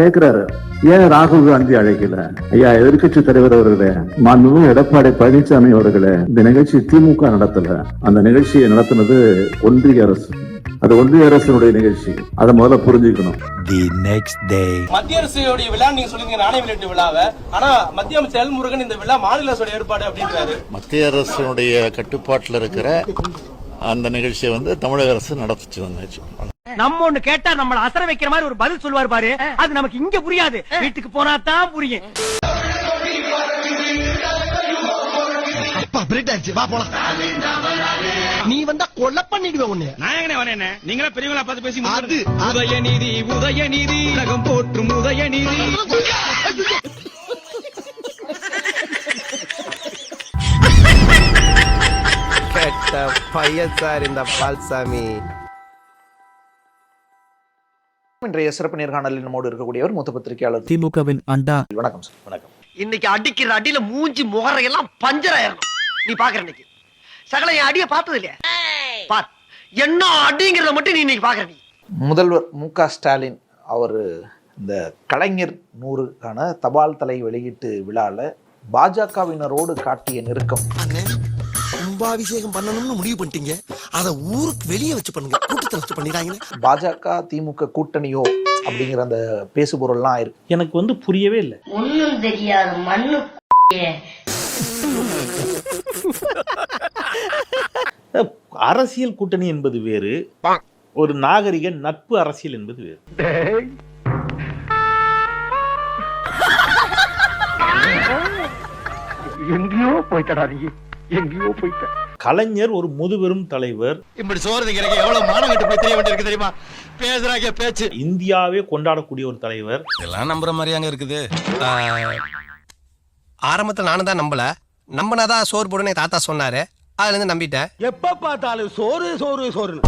கேக்குறாரு. ஏன் ராகுல் காந்தி அழைக்கல? ஐயா எதிர்க்கட்சி தலைவர் அவர்களே மாண்புமிகு எடப்பாடி பழனிசாமி அவர்களே இந்த நிகழ்ச்சி திமுக நடத்தல. அந்த நிகழ்ச்சியை நடத்தினது ஒன்றிய அரசு. அது ஒன்றிய அரசினுடைய நிகழ்ச்சி. அதை முதல்ல புரிஞ்சுக்கணும். The next day. மத்திய அரசுடைய விழா நீங்க சொல்லுங்க நாணய வெளியீட்டு விழாவை. ஆனா மத்திய அமைச்சர் எல் முருகன் இந்த விழா மாநில அரசோட ஏற்பாடு அப்படின்றாரு. மத்திய அரசினுடைய கட்டுப்பாட்டில் இருக்கிற அந்த நிகழ்ச்சியை வந்து தமிழக அரசு நடத்திச்சு வந்துச்சு நம்ம ஒண்ணு கேட்டா நம்மள அசர வைக்கிற மாதிரி ஒரு பதில் சொல்லுவார் பாரு. அது நமக்கு இங்க புரியாது. வீட்டுக்கு போனா தான் புரியும் நீ வந்தா கொலை பண்ணிடுவேன் உன்னை நாயகனே வரேன் நீங்களா பெரியவங்களா பார்த்து பேசி அது உதயநீதி உதயநீதி. உலகம் போற்றும் உதயநீதி. கெட்ட பையன் சார் இந்த பால்சாமி. இன்றைய சிறப்பு நேர்காணலில் நம்மோடு இருக்கக்கூடியவர் மூத்த பத்திரிகையாளர் திமுகவின் அண்டா. வணக்கம் சார் வணக்கம். இன்னைக்கு அடிக்கிற அடியில மூஞ்சி முகரையெல்லாம் பஞ்சர் ஆயிரணும் நீ பாக்குற இன்னைக்கு. சகல என் அடிய பார்த்தது இல்லையா? பார் என்ன அடிங்கிறத மட்டும் நீ இன்னைக்கு பாக்குற நீ. முதல்வர் மு க ஸ்டாலின் அவர் இந்த கலைஞர் நூறுக்கான தபால் தலை வெளியீட்டு விழால பாஜகவினரோடு காட்டிய நெருக்கம். அண்ணே கும்பாபிஷேகம் பண்ணணும்னு முடிவு பண்ணிட்டீங்க. அத ஊருக்கு வெளியே வச்சு பண்ணுங்க. கூட்டத்துல வச்சு பண்ணிடாங்க பாஜக திமுக கூட்டணியோ அப்படிங்கிற அந்த பேசுபொருள்லாம் ஆயிருக்கு. எனக்கு வந்து புரியவே இல்லை. ஒண்ணும் தெரியாது. மண்ணு அரசியல் கூட்டணி என்பது வேறு. ஒரு நாகரிக நட்பு அரசியல் என்பது வேறு. எங்கேயோ நீ எங்கேயோ போயிட்ட கலைஞர் ஒரு முதுபெரும் தலைவர். இப்படி சோறு எவ்வளவு மானம் கட்டு போய் தெரிய வேண்டியிருக்கு தெரியுமா? பேசுறாங்க பேச்சு. இந்தியாவே கொண்டாடக்கூடிய ஒரு தலைவர். இதெல்லாம் நம்புற மாதிரியாங்க இருக்குது. ஆரம்பத்துல நானும் தான் நம்பல. நம்பினாதான் சோறு போடுன்னு என் தாத்தா சொன்னாரு. அதுல இருந்து நம்பிட்டேன். எப்ப பார்த்தாலும் சோறு சோறு சோறு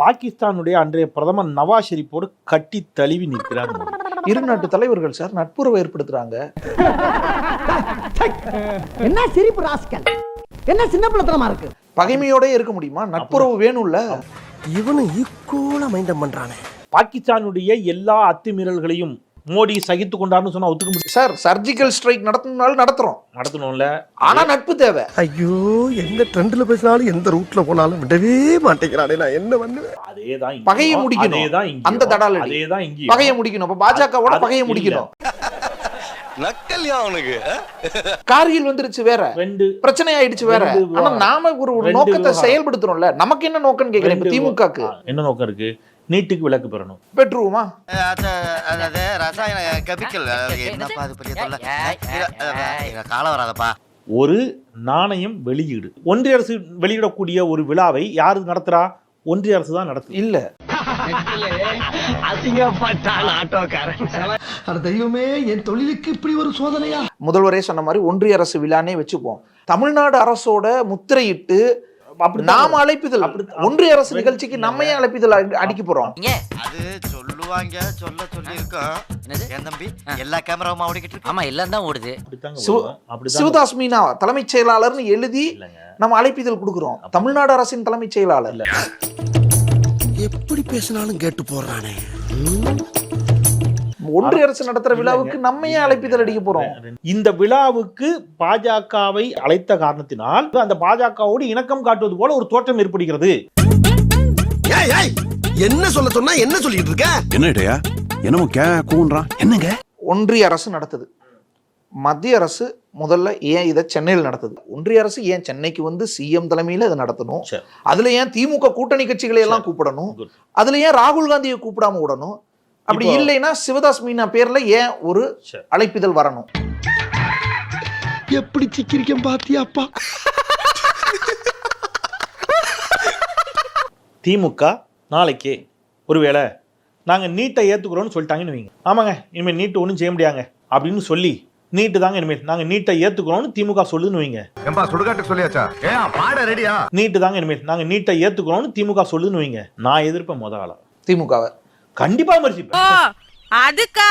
பாகிஸ்தானுடைய அன்றைய பிரதமர் நவாஸ் ஷெரீப்போடு கட்டி தழுவி நிற்கிறார். இரு நாட்டு தலைவர்கள் சார் நட்புறவை ஏற்படுத்துறாங்க. என்ன சிரிப்பு ராஸ்கல்? என்ன சின்ன பிள்ளைத்தனமா இருக்கு? பகைமையோடே இருக்க முடியுமா? நட்புறவு வேணும்ல? இவனு ஈக்குவலா மைண்டம் பண்றானே. பாகிஸ்தானுடைய எல்லா அத்துமீறல்களையும் மோடி சகித்து கொண்டார்னு சொன்னா ஒத்துக்க முடியும் சார் சர்ஜிக்கல் ஸ்ட்ரைக் நடத்தணும்னாலும் நடத்துறோம். நடத்தணும்ல. ஆனா நட்பு தேவை. ஐயோ எந்த ட்ரெண்ட்ல பேசினாலும் எந்த ரூட்ல போனாலும் விடவே மாட்டேங்கிறானே நான் என்ன பண்ணுவேன்? அதேதான். பகையை முடிக்கணும். அதேதான். அந்த தடாலடி. அதேதான் இங்கேயும். பகையை முடிக்கணும். அப்ப பாஜகவோட பகையை. முடிக்கணும். நக்கல்யா அவனுக்கு. கார்கில் வந்துருச்சு வேற. ரெண்டு. பிரச்சனை ஆயிடுச்சு வேற ஆனா. நாம ஒரு ஒரு ரெண்டு நோக்கத்தை. செயல்படுத்துறோம்ல. நமக்கு என்ன நோக்கம்னு கேக்குறேன். இப்ப ரெண்டு திமுகக்கு. ஆ, என்ன நோக்கம் இருக்கு? நீட்டுக்கு விலக்கு பெறணும். பெற்றுருவோமா அதாவது ரசாயன கெமிக்கல் என்னப்பா அது பெரிய தொல்லை? கால வராதப்பா. ஒரு நாணயம் வெளியீடு. ஒன்றிய அரசு வெளியிடக்கூடிய ஒரு விழாவை யாரு நடத்துறா? ஒன்றிய அரசு தான் நடத்துது. இல்ல. அசிங்கப்பட்டான் ஆட்டோக்காரன். அட தெய்வமே என் தொழிலுக்கு இப்படி ஒரு சோதனையா? முதல்வரே சொன்ன மாதிரி ஒன்றிய அரசு விழானே வச்சுப்போம் தமிழ்நாடு அரசோட முத்திரையிட்டு நாம அப்படித்தான். ஒன்றிய அரசு நிகழ்ச்சிக்கு நம்ம ஏன் அழைப்பிதழ் அடி- அடிக்க போறோம். அது சொல்லுவாங்க சொல்ல சொல்லி இருக்கோம் என் தம்பி? எல்லா கேமராவும் ஓடிக்கிட்டு இருக்கு. ஆமா எல்லாம் தான் ஓடுது. சிவதாஸ் மீனா தலைமைச் செயலாளர்னு எழுதி. நம்ம அழைப்பிதழ் கொடுக்குறோம். தமிழ்நாடு அரசின் தலைமைச் செயலாளர். எப்படி பேசினாலும் கேட்டு போடுறானே? ஒன்றிய அரசு நடத்துற விழாவுக்கு நம்ம ஏன் அழைப்பிதழ் அடிக்க போறோம்? இந்த விழாவுக்கு பாஜகவை அழைத்த காரணத்தினால் அந்த பாஜகவோடு இணக்கம் காட்டுவது போல ஒரு தோற்றம் ஏற்படுகிறது. ஏய் ஏய் என்ன சொல்ல சொன்னா என்ன சொல்லிட்டு இருக்க? என்னடையா என்னமோ கே கூன்றான் என்னங்க? ஒன்றிய அரசு நடத்துது. மத்திய அரசு முதல்ல ஏன் இதை சென்னையில் நடத்துது? ஒன்றிய அரசு ஏன் சென்னைக்கு வந்து சிஎம் தலைமையில இதை நடத்தணும். அதுல ஏன் திமுக கூட்டணி கட்சிகளை எல்லாம் கூப்பிடணும். அதுல ஏன் ராகுல் காந்தியை கூப்பிடாம விடணும்? அப்படி இல்லைன்னா சிவதாஸ் மீனா பேர்ல ஏன் ஒரு. அழைப்பிதழ் வரணும்? எப்படி சிக்கிரிக்கம் பாத்தியாப்பா திமுக நாளைக்கு ஒருவேளை நாங்கள் நீட்டை ஏற்றுக்குறோம்னு சொல்லிட்டாங்கன்னு வைங்க. ஆமாங்க இனிமேல் நீட்டு ஒன்றும் செய்ய முடியாங்க அப்படின்னு சொல்லி நீட்டு தாங்க இனிமேல் நாங்கள் நீட்டை ஏற்றுக்குறோம்னு திமுக சொல்லுதுன்னு வைங்க. ஏம்பா சுடுகாட்டுக்கு சொல்லியாச்சா? ஏ பாட ரெடியா? நீட்டு தாங்க இனிமேல் நாங்கள் நீட்டை ஏற்றுக்குறோம்னு திமுக சொல்லுதுன்னு வைங்க. நான் எதிர்ப்பேன் முத ஆளா. திமுகவை. கண்டிப்பாக மறுச்சிப்பேன் அதுக்கா?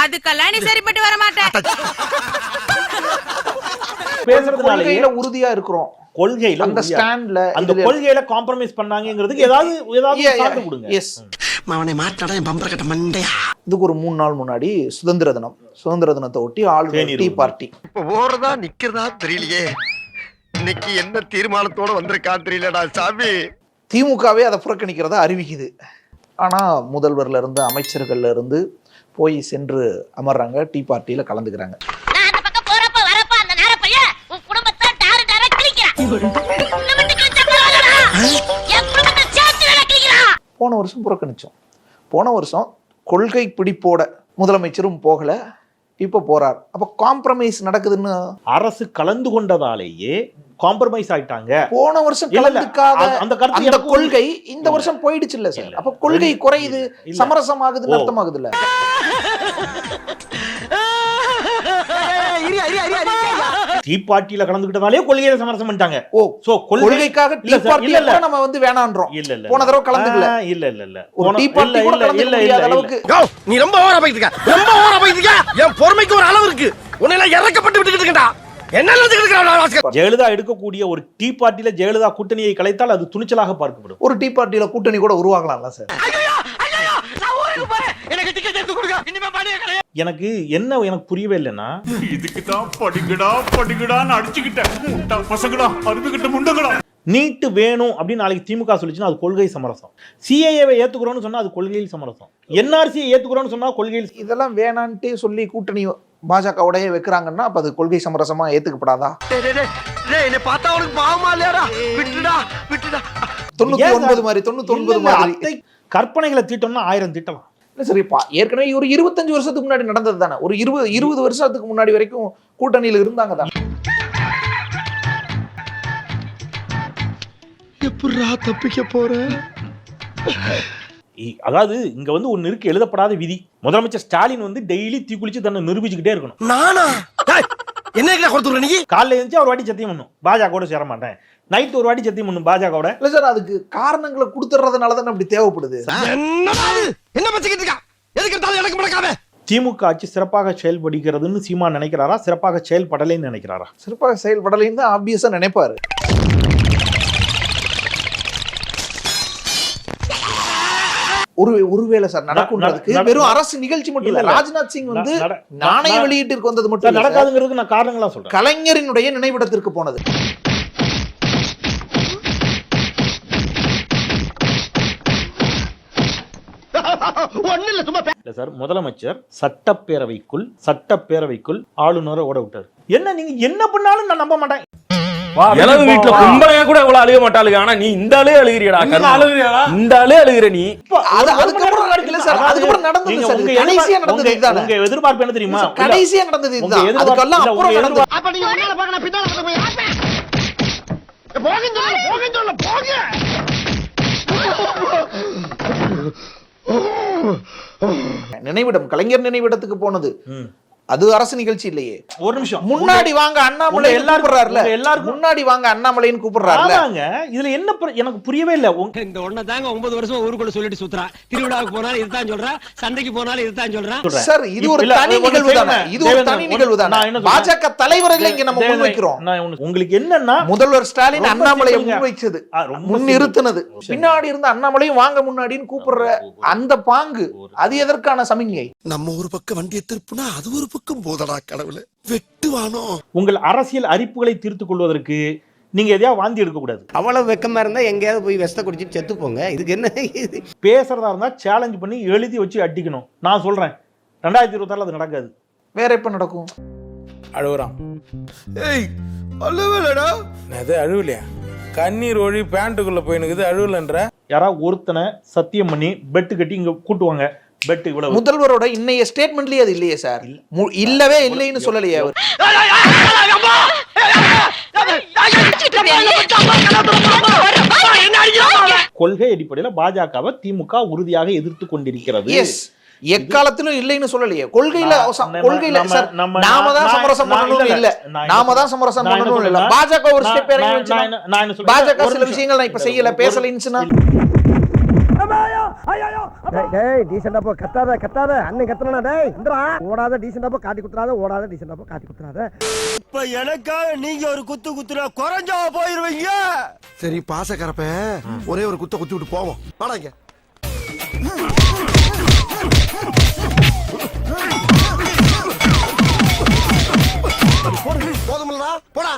அதுக்கெல்லாம் நீ சரிப்பட்டு வர மாட்டேன் பேசுறதுனாலயே கொள்கையில உறுதியா இருக்கிறோம். கொள்கையில அந்த ஸ்டாண்ட்ல அந்த கொள்கையில காம்ப்ரமைஸ் பண்ணாங்கங்கிறதுக்கு ஏதாவது ஏதாவது கொடுங்க. எஸ் அவனை மாட்டாடா என் பம்பர கட்ட மண்டையா? இதுக்கு ஒரு மூணு நாள் முன்னாடி சுதந்திர தினம். சுதந்திர தினத்தை ஒட்டி தேநீர் டீ. பார்ட்டி. ஓடுறதா நிக்கிறதா தெரியலையே. இன்னைக்கு என்ன தீர்மானத்தோட வந்திருக்கான் தெரியலடா சாமி. திமுகவே அதை புறக்கணிக்கிறதா அறிவிக்குது. ஆனால் முதல்வர்ல இருந்து அமைச்சர்கள்ல இருந்து போய் சென்று அமர்றாங்க டீ பார்ட்டியில் கலந்துக்கிறாங்க. வருஷம் புறக்கணிச்சோம் போன வருஷம் கொள்கை பிடிப்போட முதலமைச்சரும் போகல இப்போ போறார் அப்போ காம்ப்ரமைஸ் நடக்குதுன்னு அரசு கலந்து கொண்டதாலேயே காம்ப்ரமைஸ் ஆயிட்டாங்க போன வருஷம். கலந்துக்காத அந்த- கருத்து அந்த கொள்கை இந்த வருஷம் போயிடுச்சு இல்ல சார். அப்ப கொள்கை குறையுது இல்ல. சமரசமாகுதுன்னு ஓ. அர்த்தமாகுது இல்ல டீ பார்ட்டியில கலந்துக்கிட்டதாலே கொள்கையில சமரசம் பண்ணிட்டாங்க. ஓ சோ கொள்கைக்காக டீ இல்ல சார், பார்ட்டி இல்ல, இல்ல. நம்ம வந்து வேணான்றோம். இல்ல இல்ல போன தடவை கலந்துக்கல. இல்ல இல்ல இல்ல. ஒரு டீ பார்ட்டி கூட இல்ல, இல்ல, அளவுக்கு. நீ ரொம்ப ஓவரா போயிட்டு இருக்க ரொம்ப ஓவரா போயிட்டு இருக்க என் பொறுமைக்கு ஒரு அளவு இருக்கு. உன்னை எல்லாம் இறக்கப்பட்டு விட்டுக்கிட்டு இருக்கா என்ன நினைச்சுக்கிட்டு ஜெயலலிதா எடுக்கக்கூடிய ஒரு டீ பார்ட்டியில ஜெயலலிதா கூட்டணியை கலைத்தால் அது துணிச்சலாக பார்க்கப்படும். ஒரு டீ பார்ட்டியில கூட்டணி கூட உருவாகலாம்ல சார். எனக்கு டிக்கெட் எடுத்து கொடுங்க. இனிமே பாடிய கிடையாது எனக்கு என்ன எனக்கு புரியவே இல்லைன்னா இதுக்கு தான் படிக்கடா படிக்கடான்னு அடிச்சுக்கிட்டேன். முட்டா பசங்கடா அருமைக்கிட்ட முண்டங்கடா. நீட்டு வேணும் அப்படின்னு நாளைக்கு திமுக சொல்லிச்சுன்னா அது கொள்கை சமரசம். சிஏஏவை ஏத்துக்கிறோம்னு சொன்னா அது கொள்கையில் சமரசம். என்ஆர்சியை ஏத்துக்கிறோம்னு சொன்னா கொள்கையில் இதெல்லாம் வேணான்ட்டு சொல்லி கூட்டணி பாஜகவுடைய வைக்கிறாங்கன்னா அப்ப அது கொள்கை சமரசமா ஏத்துக்கப்படாதா? டேய் டேய், டேய் டேய் என்னை பார்த்தா அவனுக்கு பாவமா இல்லையாடா? விட்டுடா விட்டுடா. தொண்ணூத்தி ஒன்பது? மாதிரி தொண்ணூத்தி ஒன்பது மாதிரி. கற்பனைகளை தீட்டோம்னா ஆயிரம் திட்டலாம். சரிப்பா ஏற்கனவே ஒரு இருபத்தஞ்சு வருஷத்துக்கு முன்னாடி நடந்தது தானே? ஒரு இருபது இருபது வருஷத்துக்கு முன்னாடி வரைக்கும் கூட்டணியில இருந்தாங்க தானே? எப்படா தப்பிக்க போற? இ- அதாவது இங்க வந்து ஒன்னு இருக்கு எழுதப்படாத விதி. முதலமைச்சர் ஸ்டாலின் வந்து டெய்லி தீக்குளிச்சு தன்னை நிரூபிச்சுக்கிட்டே இருக்கணும். நானா? என்ன கொடுத்துற நீ? காலைல எழுந்துச்சு ஒரு வாட்டி சத்தியம் பண்ணும். பாஜக சேர மாட்டேன் நைட் ஒரு வாட்டி சத்தியம் பண்ணும் பாஜகவோட. இல்ல சார் அதுக்கு காரணங்களை கொடுத்துறதுனால தானே அப்படி தேவைப்படுது? என்ன பச்சிக்கிட்டு எதுக்கு எடுத்தாலும் எனக்கு முடக்காம திமுக ஆட்சி சிறப்பாக செயல்படுகிறதுன்னு சீமா நினைக்கிறாரா? சிறப்பாக செயல்படலைன்னு நினைக்கிறாரா? சிறப்பாக செயல்படலைன்னு தான் ஆப்வியஸா நினைப்பாரு. ஒரு ஒருவேளை சார் நடக்கும்ன்றதுக்கு நட- வெறும் அரசு நிகழ்ச்சி மட்டும் இல்ல. ராஜ்நாத் சிங் வந்து நட- நாணய நட- வெளியீட்டிற்கு வந்தது மட்டும். நடக்காதுங்கிறதுக்கு நான் காரணங்களா சொல்றேன். கலைஞரினுடைய நினைவிடத்திற்கு போனது. ஒண்ணு இல்ல சும்மா இல்ல சார் முதலமைச்சர் சட்டப்பேரவைக்குள் சட்டப்பேரவைக்குள் ஆளுநரை ஓட விட்டாரு. என்ன நீங்க என்ன பண்ணாலும் நான் நம்ப மாட்டேன். இளவு வீட்டுல கும்பலையா கூட இவ்வளவு அழுக மாட்டாளுங்க. ஆனா நீ இந்த ஆளே அழுகிறியடா கருமம். இந்த ஆளே அழுகிற நீ. உங்க கடைசியா எதிர்பார்ப்பு- நடந்தது உங்க- இதுதானே? உங்க எதிர்பார்ப்பு என்ன தெரியுமா? கடைசியா நடந்தது இதுதான். அதுக்கெல்லாம் அப்புறம் நடந்தது. அப்ப நீங்க முன்னால பாக்க நான் பின்னால வந்து போய் போக போக போக. நினைவிடம் கலைஞர் நினைவிடத்துக்கு போனது ம். அது அரசு நிகழ்ச்சி இல்லையே. ஒரு நிமிஷம். முன்னாடி வாங்க அண்ணாமலை உங்க எல்லாருக்கும்- கூப்பிடுறாருல? உங்க எல்லாருக்கும் முன்னாடி வாங்க அண்ணாமலைன்னு கூப்பிடுறாருல. இதுல என்ன எனக்கு புரியவே இல்ல. உங்க- இந்த ஒன்ன தாங்க ஒன்பது வருஷம் ஊருக்குள்ள சொல்லிட்டு சுத்துறா. திருவிழாவுக்கு போனாலும் இதுதான் சொல்றா. சண்டைக்கு போனாலும் இதுதான் சொல்றான் சொல்றேன். சார் இது ஒரு தனி ஒண்ணு நிகழ்வு தானே. இது ஒரு தனி ஒண்ணு- நிகழ்வு தானே? பாஜக தலைவர்களை இங்க நம்ம முன்வைக்கிறோம். ஒண்ணு- உங்களுக்கு என்னன்னா முதல்வர் ஸ்டாலின் அண்ணாமலையை. முன்வைச்சது முன்னிறுத்தினது. பின்னாடி இருந்த அண்ணாமலையும் வாங்க முன்னாடின்னு கூப்பிடுற அந்த பாங்கு அது எதற்கான சமிஞ்ஞை நம்ம ஒரு பக்கம் வண்டியை திருப்புனா அது ஒரு பக்கம் போதடா கடவுளே. வெட்டுவானோ உங்கள் அரசியல் அரிப்புகளை தீர்த்துக் கொள்வதற்கு நீங்க எதையா வாந்தி எடுக்க கூடாது அவ்வளவு வெக்கமா இருந்தா எங்கேயாவது போய் வெஸ்ட குடிச்சிட்டு செத்து போங்க. இதுக்கு என்ன இது? பேசுறதா இருந்தா சேலஞ்ச் பண்ணி எழுதி வச்சு அடிக்கணும். நான் சொல்றேன். ரெண்டாயிரத்தி இருபத்தாறுல அது நடக்காது. வேற எப்ப நடக்கும்? அழுகுறான் ஏய் அல்லவேலடா அது அழுவலையா? கண்ணீர் ஒழி பேண்ட்டுக்குள்ள போயினுக்குது அழுவலன்ற? யாராவது ஒருத்தனை சத்தியம் பண்ணி பெட்டு கட்டி இங்க கூட்டுவாங்க. பெட் இவ்வளவு முதல்வரோட இன்னைய ஸ்டேட்மெண்ட்லயே அது இல்லையே சார் இல்லவே இல்லைன்னு சொல்லலையே அவர் கொள்கை அடிப்படையில பாஜகவை திமுக உறுதியாக எதிர்த்து கொண்டிருக்கிறது எஸ் எக்காலத்திலும் இல்லைன்னு சொல்லலையே கொள்கையில கொள்கையில நாம தான் சமரசம் பண்ணணும் இல்ல, நாம தான் சமரசம் பண்ணணும் இல்ல பாஜக ஒரு ஸ்டெப்? பாஜக ஒரு சில. விஷயங்கள் நான் இப்ப செய்யல பேசலைன்னுச்சுன்னா டேய் டீசெண்டா போ. கத்தாத கத்தாத. அண்ணன் கத்தனா டேய் இந்தரா ஓடாத டீசெண்டா போ. காட்டி குத்துறாத ஓடாத டீசெண்டா போ. காட்டி குத்துறாத. இப்ப எனக்காக நீங்க ஒரு குத்து குத்துனா குறைஞ்சா போயிருவீங்க. சரி பாசக்கரப்ப ஒரே ஒரு குத்த குத்தி விட்டு போவோம். வாடாங்க போதுமில்லடா போடா